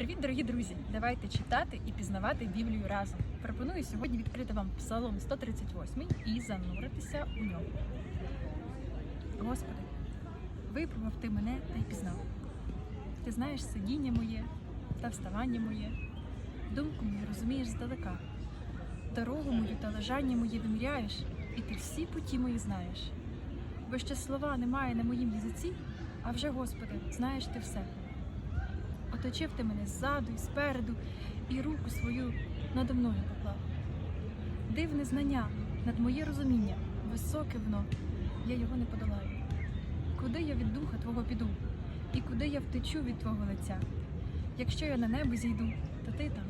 Привіт, дорогі друзі! Давайте читати і пізнавати Біблію разом. Пропоную сьогодні відкрити вам Псалом 138 і зануритися у нього. Господи, випробував ти мене та й пізнав. Ти знаєш сидіння моє та вставання моє, думку мою розумієш здалека, дорогу мою та лежання моє виміряєш, і ти всі путі мої знаєш. Бо ще слова немає на моїм язиці, а вже, Господи, знаєш ти все. Оточив ти мене ззаду і спереду, і руку свою надо мною поклав. Дивне знання над моє розуміння, високе воно, я його не подолаю. Куди я від духа Твого піду, і куди я втечу від Твого лиця? Якщо я на небо зійду, то ти там.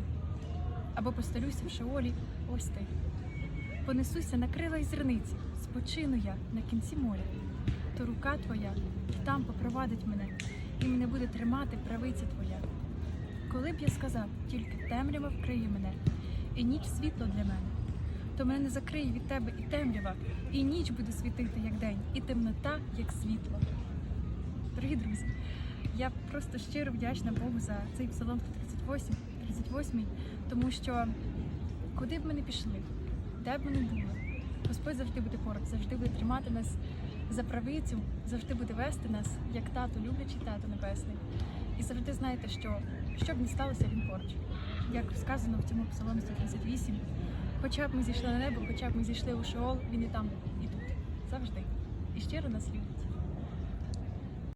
Або постелюся в шеолі, ось ти. Понесуся на крила й зерниці, спочину я на кінці моря, то рука твоя там попровадить мене, і мене буде тримати правиця твоя. Коли б я сказав, тільки темрява вкриє мене, і ніч світло для мене, то мене закриє від тебе і темрява, і ніч буде світити, як день, і темнота, як світло. Дорогі друзі, я просто щиро вдячна Богу за цей псалом 138, 38, тому що куди б ми не пішли, де б ми не були, Господь завжди буде поруч, завжди буде тримати нас за правицю, завжди буде вести нас, як тато, люблячий тато небесний. І завжди знаєте, що що б не сталося, він поруч. Як сказано в цьому псаломі 138, хоча б ми зійшли на небо, хоча б ми зійшли у шоол, він і там, і тут. Завжди. І щиро нас любить.